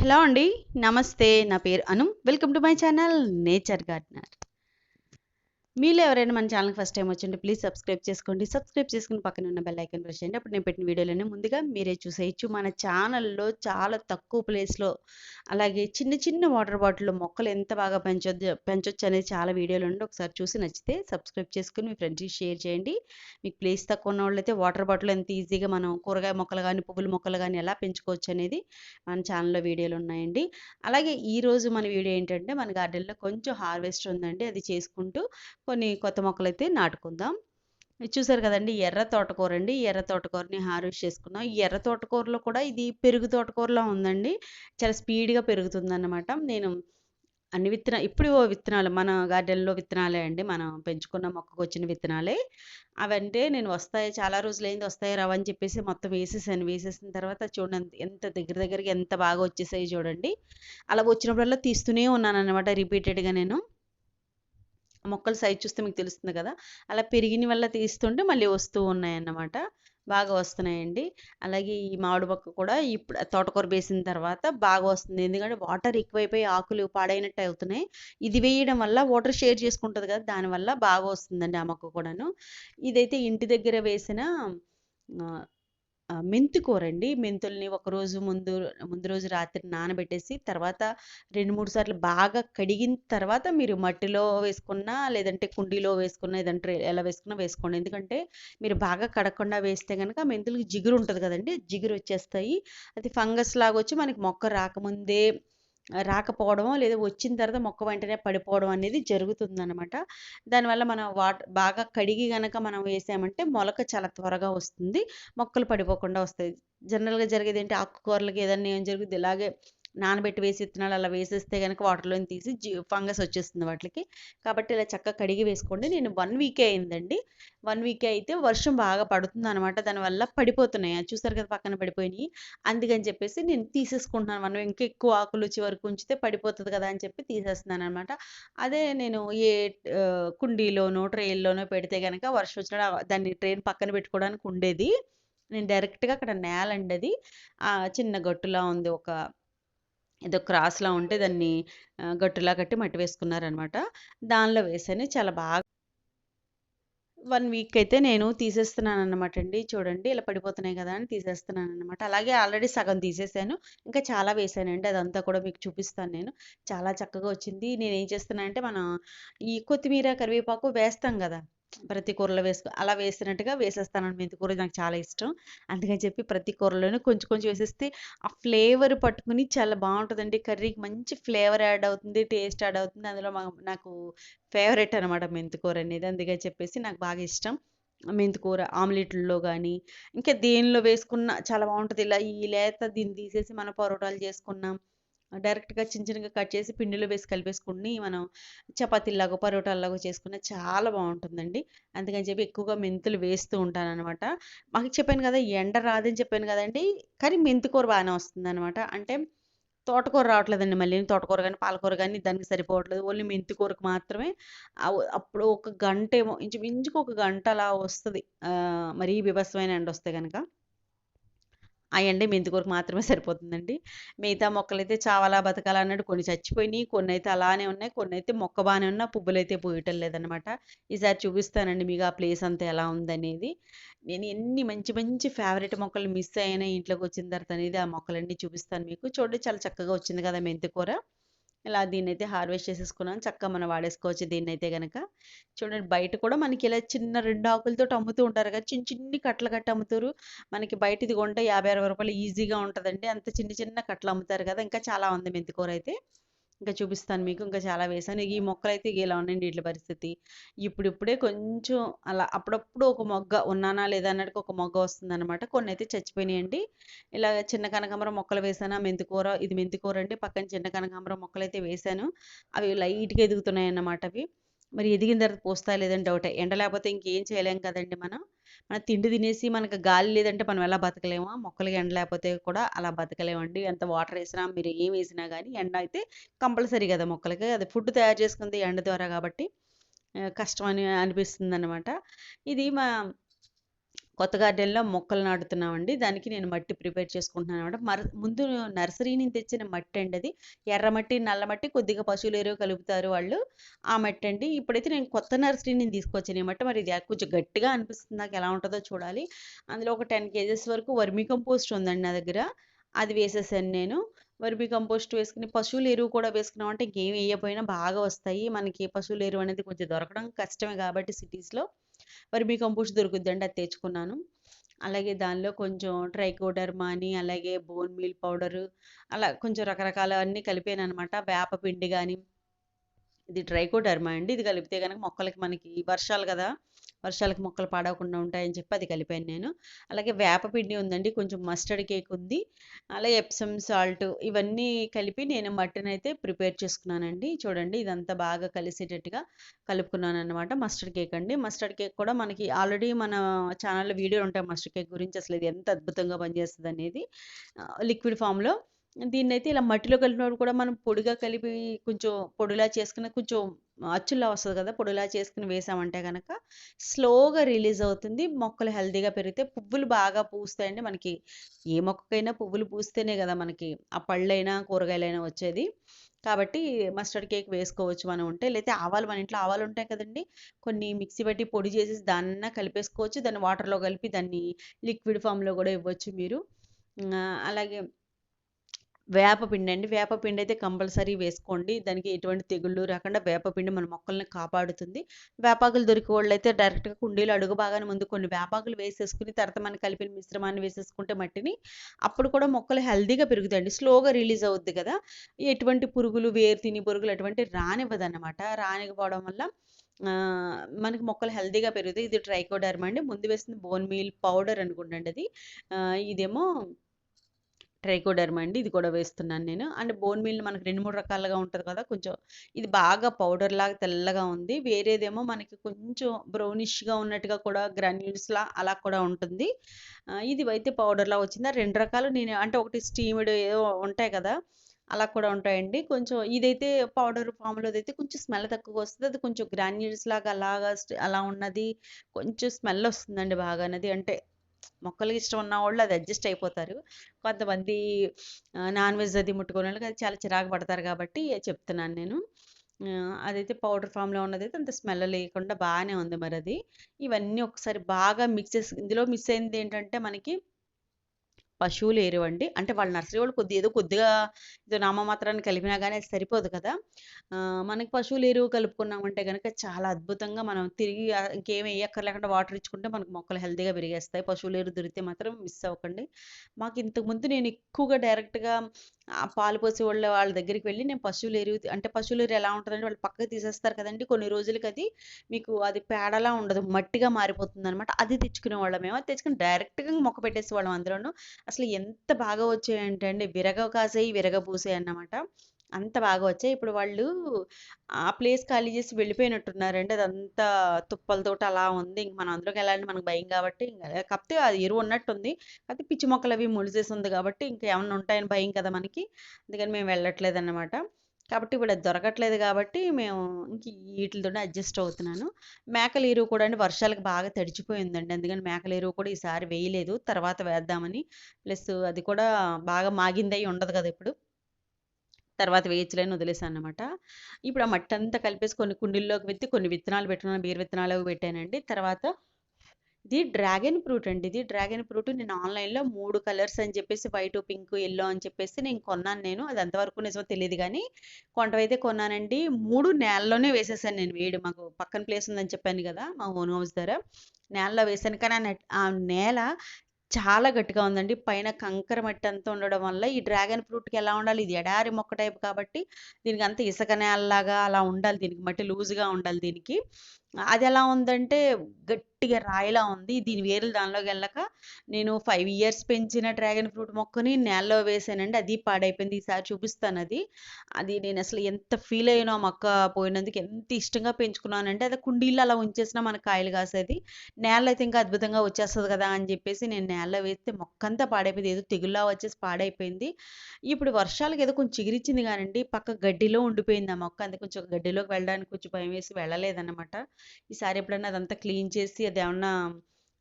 Hello అండి. నమస్తే. నా పేరు Anu. Welcome to my channel nature gardener. మీలో ఎవరైనా మన ఛానల్‌కి ఫస్ట్ టైం వచ్చింటే ప్లీజ్ సబ్స్క్రైబ్ చేసుకోండి. సబ్స్క్రైబ్ చేసుకొని పక్కన ఉన్న బెల్ ఐకన్ ప్రెస్ చేయండి. అప్పుడు నేను పెట్టిన వీడియోలోనే ముందుగా మీరే చూసేయొచ్చు. మన ఛానల్‌లో చాలా తక్కువ ప్లేస్‌లో అలాగే చిన్న చిన్న వాటర్ బాటిల్‌లో మొక్కలు ఎంత బాగా పెంచొద్దు పెంచొచ్చు అనేది చాలా వీడియోలు ఉండి ఒకసారి చూసి నచ్చితే సబ్స్క్రైబ్ చేసుకుని మీ ఫ్రెండ్స్‌కి షేర్ చేయండి. మీకు ప్లేస్ తక్కువ ఉన్నవాళ్ళైతే వాటర్ బాటిల్ ఎంత ఈజీగా మనం కూరగాయ మొక్కలు కానీ పువ్వుల మొక్కలు కానీ ఎలా పెంచుకోవచ్చు అనేది మన ఛానల్‌లో వీడియోలు ఉన్నాయండి. అలాగే ఈరోజు మన వీడియో ఏంటంటే మన గార్డెన్‌లో కొంచెం హార్వెస్ట్ ఉందండి. అది చేసుకుంటూ కొన్ని కొత్త మొక్కలైతే నాటుకుందాం. చూసారు కదండి ఎర్ర తోటకూర అండి. ఎర్ర తోటకూరని హార్వెస్ట్ చేసుకున్నాం. ఈ ఎర్ర తోటకూరలో కూడా ఇది పెరుగు తోటకూరలో ఉందండి. చాలా స్పీడ్‌గా పెరుగుతుందన్నమాట. నేను అన్ని విత్తన ఇప్పుడు విత్తనాలు మన గార్డెన్‌లో విత్తనాలే అండి. మనం పెంచుకున్న మొక్కకు వచ్చిన విత్తనాలే. అవంటే నేను వస్తాయి చాలా రోజులైంది వస్తాయి రావా అని చెప్పేసి మొత్తం వేసేసాను. వేసేసిన తర్వాత చూడండి ఎంత దగ్గర దగ్గరగా ఎంత బాగా వచ్చేసాయి చూడండి. అలా వచ్చినప్పుడల్లా తీస్తూనే ఉన్నానన్నమాట రిపీటెడ్‌గా నేను. మొక్కల సైజ్ చూస్తే మీకు తెలుస్తుంది కదా! అలా పెరిగిన వల్ల తీస్తుంటే మళ్ళీ వస్తూ ఉన్నాయన్నమాట. బాగా వస్తున్నాయండి. అలాగే ఈ మామిడి మొక్క కూడా ఇప్పుడు తోటకూర వేసిన తర్వాత బాగా వస్తుంది. ఎందుకంటే వాటర్ ఎక్కువైపోయి ఆకులు పాడైనట్టు అవుతున్నాయి. ఇది వేయడం వల్ల వాటర్ షేర్ చేసుకుంటుంది కదా! దానివల్ల బాగా వస్తుందండి ఆ మొక్క కూడాను. ఇదైతే ఇంటి దగ్గర వేసిన మెంతి కూర అండి కూరండి. మెంతుల్ని ఒకరోజు ముందు ముందు రోజు రాత్రి నానబెట్టేసి తర్వాత 2, 3 సార్లు బాగా కడిగిన తర్వాత మీరు మట్టిలో వేసుకున్నా, లేదంటే కుండీలో వేసుకున్నా, ఏదంటే ఎలా వేసుకున్నా వేసుకోండి. ఎందుకంటే మీరు బాగా కడగకుండా వేస్తే కనుక మెంతులకి జిగురు ఉంటుంది కదండి జిగురు వచ్చేస్తాయి. అది ఫంగస్ లాగా వచ్చి మనకి మొక్క రాకముందే రాకపోవడం లేదా వచ్చిన తర్వాత మొక్క వెంటనే పడిపోవడం అనేది జరుగుతుందనమాట. దానివల్ల మనం వాటర్ బాగా కడిగి గనక మనం వేసామంటే మొలక చాలా త్వరగా వస్తుంది. మొక్కలు పడిపోకుండా వస్తాయి. జనరల్‌గా జరిగేదేంటి ఆకుకూరలకి ఏదన్నా ఏం జరుగుద్ది ఇలాగే నానబెట్టి వేసి విత్తనాలు అలా వేసేస్తే కనుక వాటర్‌లోని తీసి ఫంగస్ వచ్చేస్తుంది వాటికి కాబట్టి ఇలా చక్కగా కడిగి వేసుకోండి. నేను వన్ వీకే అయిందండి. వన్ వీకే అయితే వర్షం బాగా పడుతుంది అనమాట దానివల్ల పడిపోతున్నాయి. అది చూసారు కదా! పక్కన పడిపోయినాయి అందుకని చెప్పేసి నేను తీసేసుకుంటున్నాను. మనం ఇంకా ఎక్కువ ఆకులు వచ్చే వరకు ఉంచితే పడిపోతుంది కదా! అని చెప్పి తీసేస్తున్నాను అనమాట అదే నేను ఏ కుండీలోనో, ట్రైన్లోనో పెడితే కనుక వర్షం వచ్చినా దాన్ని ట్రైన్ పక్కన పెట్టుకోవడానికి ఉండేది. నేను డైరెక్ట్‌గా అక్కడ నేలండి అది. చిన్న గట్టులా ఉంది. ఒక ఏదో క్రాస్‌లా ఉంటే దాన్ని గట్టులా కట్టి మట్టి వేసుకున్నారనమాట. దానిలో వేసాను చాలా బాగా వన్ వీక్ అయితే నేను తీసేస్తున్నానన్నమాట అండి. చూడండి ఇలా పడిపోతున్నాయి కదా! అని తీసేస్తున్నానన్నమాట. అలాగే ఆల్రెడీ సగం తీసేసాను. ఇంకా చాలా వేసానండి. అదంతా కూడా మీకు చూపిస్తాను నేను. చాలా చక్కగా వచ్చింది. నేను ఏం చేస్తున్నానంటే మనం ఈ కొత్తిమీర, కరివేపాకు వేస్తాం కదా ప్రతి కూరలో వేసుకో అలా వేసినట్టుగా వేసేస్తానండి. మెంతి కూర నాకు చాలా ఇష్టం. అందుకని చెప్పి ప్రతి కూరలోనూ కొంచెం కొంచెం వేసేస్తే ఆ ఫ్లేవర్ పట్టుకొని చాలా బాగుంటుందండి కర్రీకి మంచి ఫ్లేవర్ యాడ్ అవుతుంది. టేస్ట్ యాడ్ అవుతుంది. అందులో నాకు ఫేవరెట్ అనమాట మెంతి కూర అనేది. అందుకని చెప్పేసి నాకు బాగా ఇష్టం. మెంతి కూర ఆమ్లెట్‌ల్లో కానీ ఇంకా దేనిలో వేసుకున్నా చాలా బాగుంటుంది ఇలా ఈ లేత దీన్ని తీసేసి మనం పరోటాలు చేసుకున్నాం. డైరెక్ట్‌గా చిన్న చిన్నగా కట్ చేసి పిండిలో వేసి కలిపేసుకొని మనం చపాతీలాగో పరోటాలాగో చేసుకున్న చాలా బాగుంటుందండి. అందుకని చెప్పి ఎక్కువగా మెంతులు వేస్తూ ఉంటానన్నమాట. మాకు చెప్పాను కదా! ఎండ రాదని చెప్పాను కదండి కానీ మెంతికూర బాగానే వస్తుందన్నమాట. అంటే తోటకూర రావట్లేదండి మళ్ళీ తోటకూర కానీ పాలకూర కానీ దానికి సరిపోవట్లేదు. ఓన్లీ మెంతి కూరకు మాత్రమే అప్పుడు ఒక గంట ఏమో ఇంచుమించుకు ఒక గంట అలా వస్తుంది. మరీ బీభత్సమైన ఎండ వస్తే కనుక ఎండ మెంతికూరకు మాత్రమే సరిపోతుందండి. మిగతా మొక్కలైతే చావాలా బతకాలా అన్నట్టు కొన్ని చచ్చిపోయినాయి కొన్ని అయితే అలానే ఉన్నాయి. కొన్ని అయితే మొక్క బాగానే ఉన్నా పువ్వులైతే పూయటం లేదనమాట. ఈసారి చూపిస్తానండి మీకు ఆ ప్లేస్ అంతా ఎలా ఉందనేది. నేను ఎన్ని మంచి మంచి ఫేవరెట్ మొక్కలు మిస్ అయినా ఇంట్లోకి వచ్చిన తర్వాత అనేది ఆ మొక్కలన్నీ చూపిస్తాను మీకు. చూడండి చాలా చక్కగా వచ్చింది కదా! మెంతి కూర. ఇలా దీన్నైతే హార్వెస్ట్ చేసేసుకున్నాను. చక్కగా మనం వాడేసుకోవచ్చు దీన్నైతే గనక. చూడండి బయట కూడా మనకి ఇలా చిన్న రెండు ఆకులతోటి అమ్ముతూ ఉంటారు కదా! చిన్ని చిన్ని కట్టలు కట్టి అమ్ముతారు. మనకి బయట ఇది కొంటే యాభై అరవై రూపాయలు ఈజీగా ఉంటదండి. అంత చిన్న చిన్న కట్టలు అమ్ముతారు కదా! ఇంకా చాలా ఉంది మెంతి కూర అయితే. ఇంకా చూపిస్తాను మీకు. ఇంకా చాలా వేసాను ఈ మొక్కలైతే ఇలా ఉన్నాయండి వీటి పరిస్థితి. ఇప్పుడిప్పుడే కొంచెం అలా అప్పుడప్పుడు ఒక మొగ్గ ఉన్నానా లేదా అన్నట్టు ఒక మొగ్గ వస్తుందన్నమాట కొన్ని అయితే చచ్చిపోయినాయండి. ఇలా చిన్న కనకాంబరం మొక్కలు వేసానా మెంతికూర ఇది మెంతికూర అండి పక్కన చిన్న కనకాంబరం అయితే వేసాను అవి లైట్‌గా ఎదుగుతున్నాయన్నమాట అవి. మరి ఎదిగిన తర్వాత పోస్తా లేదని డౌట్ ఎండ లేకపోతే ఇంకేం చేయలేం కదండీ మనం. మన తిండి తినేసి మనకు గాలి లేదంటే మనం ఎలా బతకలేమా? మొక్కలకి ఎండ లేకపోతే కూడా అలా బతకలేమండి. ఎంత వాటర్ వేసినా మీరు ఏం వేసినా కానీ ఎండ అయితే కంపల్సరీ కదా మొక్కలకి. అది ఫుడ్ తయారు చేసుకుంది ఎండ ద్వారా కాబట్టి కష్టం అని అనిపిస్తుంది అనమాట ఇది మా కొత్త గార్డెన్‌లో మొక్కలు నాటుతున్నామండి. దానికి నేను మట్టి ప్రిపేర్ చేసుకుంటున్నాను అనమాట మర ముందు నర్సరీ నుంచి తెచ్చిన మట్టి అండి అది. ఎర్రమట్టి, నల్లమట్టి కొద్దిగా పశువుల ఎరువు కలుపుతారు వాళ్ళు. ఆ మట్టి అండి ఇప్పుడైతే నేను కొత్త నర్సరీ నుంచి తీసుకొచ్చిన మట్టి. మరి ఇది కొంచెం గట్టిగా అనిపిస్తుంది నాకు ఎలా ఉంటుందో చూడాలి. అందులో ఒక 10 కేజెస్ వరకు వర్మీ కంపోస్ట్ ఉందండి నా దగ్గర. అది వేసేసాను నేను. వర్మీ కంపోస్ట్ వేసుకుని పశువుల ఎరువు కూడా వేసుకున్నామంటే ఇంకేం వేయకపోయినా బాగా వస్తాయి. మనకి పశువుల ఎరువు అనేది కొంచెం దొరకడం కష్టమే కాబట్టి సిటీస్‌లో. వర్మీ కంపోస్ట్ దొరుకుద్దండి అది తెచ్చుకున్నాను. అలాగే దానిలో కొంచెం ట్రైకోడర్మా అని, అలాగే బోన్ మీల్ పౌడరు అలా కొంచెం రకరకాల రకరకాలవన్నీ కలిపాననమాట. వేప పిండి కానీ ఇది ట్రైకోడర్మా అండి. ఇది కలిపితే కనుక మొక్కలకి మనకి వర్షాలు కదా వర్షాలకు మొక్కలు పాడవకుండా ఉంటాయని చెప్పి అది కలిపాను నేను. అలాగే వేప పిండి ఉందండి. కొంచెం మస్టర్డ్ కేక్ ఉంది. అలాగే ఎప్సమ్ సాల్ట్ ఇవన్నీ కలిపి నేను మటన్ అయితే ప్రిపేర్ చేసుకున్నానండి. చూడండి ఇదంతా బాగా కలిసేటట్టుగా కలుపుకున్నాను అనమాట మస్టర్డ్ కేక్ అండి. మస్టర్డ్ కేక్ కూడా మనకి ఆల్రెడీ మన ఛానల్లో వీడియోలు ఉంటాయి మస్టర్డ్ కేక్ గురించి. అసలు ఇది ఎంత అద్భుతంగా పనిచేస్తుంది అనేది లిక్విడ్ ఫార్మ్‌లో. దీన్నైతే ఇలా మట్టిలో కలిపినప్పుడు కూడా మనం పొడిగా కలిపి కొంచెం పొడిలా చేసుకున్న కొంచెం అచ్చుల్లా వస్తుంది కదా! పొడిలా చేసుకుని వేసామంటే కనుక స్లోగా రిలీజ్ అవుతుంది. మొక్కలు హెల్తీగా పెరిగితే పువ్వులు బాగా పూస్తాయండి. మనకి ఏ మొక్కకైనా పువ్వులు పూస్తేనే కదా మనకి ఆ పళ్ళైనా, కూరగాయలైనా వచ్చేది. కాబట్టి మస్టర్డ్ కేక్ వేసుకోవచ్చు మనం ఉంటే. లేకపోతే ఆవాలు మన ఇంట్లో ఆవాలు ఉంటాయి కదండీ! కొన్ని మిక్సీ పెట్టి పొడి చేసేసి దాన్న కలిపేసుకోవచ్చు. దాన్ని వాటర్‌లో కలిపి దాన్ని లిక్విడ్ ఫామ్లో కూడా ఇవ్వచ్చు మీరు. అలాగే వేపపిండి అండి. వేపపిండి అయితే కంపల్సరీ వేసుకోండి. దానికి ఎటువంటి తెగుళ్ళు రాకుండా వేపపిండి మన మొక్కల్ని కాపాడుతుంది. వేపాకులు దొరికే వాళ్ళైతే డైరెక్ట్‌గా కుండీలు అడుగు భాగాన ముందు కొన్ని వేపాకులు వేసేసుకొని తర్వాత మనం కలిపిన మిశ్రమాన్ని వేసేసుకుంటే మట్టిని అప్పుడు కూడా మొక్కలు హెల్దీగా పెరుగుతాయండి. స్లోగా రిలీజ్ అవుద్ది కదా! ఎటువంటి పురుగులు, వేరు తిని పురుగులు అటువంటివి రానివ్వదనమాట. రానికపోవడం వల్ల మనకి మొక్కలు హెల్దీగా పెరుగుతాయి. ఇది ట్రైకోడర్మా అండి. ముందు వేసింది బోన్ మీల్ పౌడర్ అనుకుంటండి అది. ఇదేమో ట్రైకోడర్మా అండి. ఇది కూడా వేస్తున్నాను నేను. అంటే బోన్ మీల్ మనకు 2, 3 రకాలుగా ఉంటుంది కదా! కొంచెం ఇది బాగా పౌడర్ లాగా తెల్లగా ఉంది. వేరేదేమో మనకి కొంచెం బ్రౌనిష్‌గా ఉన్నట్టుగా కూడా గ్రాన్యూల్స్‌లా అలా కూడా ఉంటుంది. ఇది అయితే పౌడర్‌లా వచ్చింది. రెండు రకాలు నేను అంటే ఒకటి స్టీమ్డ్ ఏదో ఉంటాయి కదా! అలా కూడా ఉంటాయండి. కొంచెం ఇదైతే పౌడర్ ఫార్మ్‌లోదైతే కొంచెం స్మెల్ తక్కువ వస్తుంది అది కొంచెం గ్రాన్యూల్స్‌లాగా అలాగా అలా ఉన్నది కొంచెం స్మెల్ వస్తుందండి బాగా అనేది అంటే మొక్కలకి ఇష్టం ఉన్న వాళ్ళు అది అడ్జస్ట్ అయిపోతారు. కొంతమంది నాన్ వెజ్ అది ముట్టుకున్నోళ్ళకి అది చాలా చిరాకు పడతారు కాబట్టి చెప్తున్నాను నేను. అదైతే పౌడర్ ఫార్మ్‌లో ఉన్నదైతే అంత స్మెల్ లేకుండా బాగానే ఉంది మరి అది ఇవన్నీ ఒకసారి బాగా మిక్స్ చేసి ఇందులో మిస్ అయింది ఏంటంటే మనకి పశువులు ఎరువండి. అంటే వాళ్ళ నర్సరీ వాళ్ళు కొద్ది ఏదో కొద్దిగా ఏదో నామమాత్రాన్ని కలిపినా కానీ అది సరిపోదు కదా! మనకి పశువుల ఎరువు కలుపుకున్నామంటే కనుక చాలా అద్భుతంగా మనం తిరిగి ఆహ్, ఇంకేమి ఎయ్యక్కర్లేకుండా వాటర్ ఇచ్చుకుంటే మనకు మొక్కలు హెల్తీగా పెరిగేస్తాయి. పశువుల ఎరువు దొరికితే మాత్రం మిస్ అవ్వకండి. మాకు ఇంతకుముందు నేను ఎక్కువగా డైరెక్ట్‌గా పాలు పోసేవాళ్ళ వాళ్ళ దగ్గరికి వెళ్ళి నేను పశువుల ఎరువు అంటే పశువుల ఎరువు ఎలా ఉంటుందంటే వాళ్ళు పక్కకి తీసేస్తారు కదండి కొన్ని రోజులకి అది మీకు అది పేడలా ఉండదు. మట్టిగా మారిపోతుంది అనమాట అది తెచ్చుకునేవాళ్ళం మేము. అది తెచ్చుకొని డైరెక్ట్‌గా మొక్క పెట్టేసేవాళ్ళం అందులోనూ అసలు ఎంత బాగా వచ్చాయంటే అండి విరగ కాసాయి, విరగ పూసాయి అన్నమాట. అంత బాగా వచ్చాయి. ఇప్పుడు వాళ్ళు ఆ ప్లేస్ ఖాళీ చేసి వెళ్ళిపోయినట్టున్నారండి. అదంతా తుప్పలతో అలా ఉంది. ఇంక మనం అందులోకెళ్ళాలంటే మనకు భయం కాబట్టి కాకపోతే అది ఎరువు ఉన్నట్టుంది. కాకపోతే పిచ్చి మొక్కలు అవి మొలిసేసి ఉంది కాబట్టి ఇంకా ఏమన్నా ఉంటాయని భయం కదా మనకి. అందుకని మేము వెళ్ళట్లేదు అన్నమాట కాబట్టి ఇప్పుడు అది దొరకట్లేదు కాబట్టి మేము ఇంక వీటితోనే అడ్జస్ట్ అవుతున్నాను. మేకల ఎరువు కూడా అండి వర్షాలకు బాగా తడిచిపోయిందండి. అందుకని మేకల ఎరువు కూడా ఈసారి వేయలేదు. తర్వాత వేద్దామని. ప్లస్ అది కూడా బాగా మాగిందై ఉండదు కదా ఇప్పుడు. తర్వాత వేయచ్చులే వదిలేసాను అనమాట ఇప్పుడు ఆ మట్టి అంతా కలిపేసి కొన్ని కుండీల్లోకి పెట్టి కొన్ని విత్తనాలు పెట్టుకున్నాను. బీర విత్తనాలు పెట్టానండి. తర్వాత ఇది డ్రాగన్ ఫ్రూట్ అండి ఇది. డ్రాగన్ ఫ్రూట్ నేను ఆన్‌లైన్‌లో మూడు కలర్స్ అని చెప్పేసి వైట్ పింక్ ఎల్లో అని చెప్పేసి నేను కొన్నాను నేను. అది అంతవరకు నిజమో తెలియదు కానీ కొంటవైతే కొన్నానండి. మూడు నేలలోనే వేసేసాను నేను వేడి మాకు పక్కన ప్లేస్ ఉందని చెప్పాను కదా మా ఓన్ హౌస్ దగ్గర. నేలలో వేసాను. కానీ ఆ నెట్ ఆ నేల చాలా గట్టిగా ఉందండి. పైన కంకర మట్టి అంతా ఉండడం వల్ల ఈ డ్రాగన్ ఫ్రూట్‌కి ఎలా ఉండాలి ఇది ఎడారి మొక్క టైప్ కాబట్టి దీనికి అంత ఇసక నేలలాగా అలా ఉండాలి దీనికి మట్టి లూజ్‌గా ఉండాలి దీనికి. అది ఎలా ఉందంటే గట్టిగా రాయిలా ఉంది. దీని వేర్లు దానిలోకెళ్ళక నేను ఫైవ్ ఇయర్స్ పెంచిన డ్రాగన్ ఫ్రూట్ మొక్కని నేలలో వేసానండి. అది పాడైపోయింది. ఈసారి చూపిస్తాను అది అది నేను అసలు ఎంత ఫీల్ అయ్యానో ఆ మొక్క పోయినందుకు ఎంత ఇష్టంగా పెంచుకున్నానంటే అది కుండీల్లో అలా ఉంచేసినా మనకు కాయలు కాసేది. నేల అయితే ఇంకా అద్భుతంగా వచ్చేస్తుంది కదా! అని చెప్పేసి నేను నేలలో వేస్తే మొక్క అంతా పాడైపోయింది. ఏదో తెగుల్లా వచ్చేసి పాడైపోయింది. ఇప్పుడు వర్షాలకి ఏదో కొంచెం చిగిరిచ్చింది కానండి పక్క గడ్డిలో ఉండిపోయింది ఆ మొక్క. అందుకే కొంచెం గడ్డిలోకి వెళ్ళడానికి కొంచెం భయం వేసి వెళ్ళలేదన్నమాట. ఈసారి ఎప్పుడైనా అదంతా క్లీన్ చేసి అది ఏమన్నా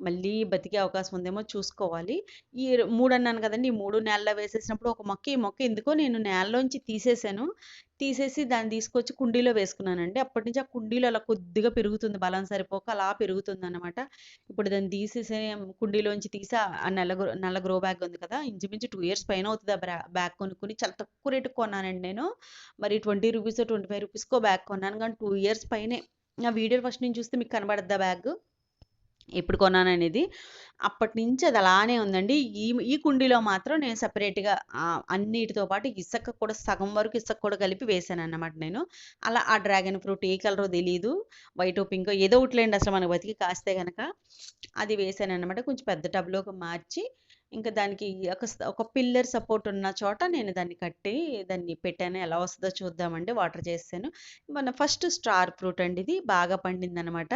మళ్ళీ బతికే అవకాశం ఉందేమో చూసుకోవాలి. ఈ మూడు అన్నాను కదండి ఈ మూడు నేలలో వేసేసినప్పుడు ఒక మొక్క ఈ మొక్క ఎందుకో నేను నేలలోంచి తీసేసాను. తీసేసి దాన్ని తీసుకొచ్చి కుండీలో వేసుకున్నానండి. అప్పటి నుంచి ఆ కుండీలో అలా కొద్దిగా పెరుగుతుంది బలం సరిపోక అలా పెరుగుతుంది అనమాట ఇప్పుడు దాన్ని తీసేసి కుండీలోంచి తీసి ఆ నల్ల గ్రో నల్ల గ్రో బ్యాగ్ ఉంది కదా! ఇంచుమించు టూ ఇయర్స్ పైన అవుతుంది ఆ బ్రా బ్యాగ్ కొనుక్కొని. చాలా తక్కువ రేటుకి కొన్నానండి నేను. మరి ట్వంటీ రూపీస్ ట్వంటీ ఫైవ్ రూపీస్‌కో బ్యాగ్ కొన్నాను. కానీ టూ ఇయర్స్ పైనే. నా వీడియోలు ఫస్ట్ నుంచి చూస్తే మీకు కనబడద్దా బ్యాగ్ ఎప్పుడు కొన్నాననేది. అప్పటినుంచి అది అలానే ఉందండి. ఈ ఈ కుండీలో మాత్రం నేను సపరేట్గా అన్నిటితో పాటు ఇసక కూడా సగం వరకు ఇసుక కూడా కలిపి వేసాను అన్నమాట నేను. అలా ఆ డ్రాగన్ ఫ్రూట్ ఏ కలరో తెలియదు వైట్ పింకో ఏదో ఒకటి లేండి అసలు మనకు బతికి కాస్తే కనుక అది వేసాను అనమాట కొంచెం పెద్ద టబ్‌లోకి మార్చి ఇంకా దానికి ఒక ఒక పిల్లర్ సపోర్ట్ ఉన్న చోట నేను దాన్ని కట్టి దాన్ని పెట్టాను. ఎలా వస్తుందో చూద్దామండి. వాటర్ చేస్తాను మన ఫస్ట్ స్టార్ ఫ్రూట్ అండి ఇది. బాగా పండిందనమాట.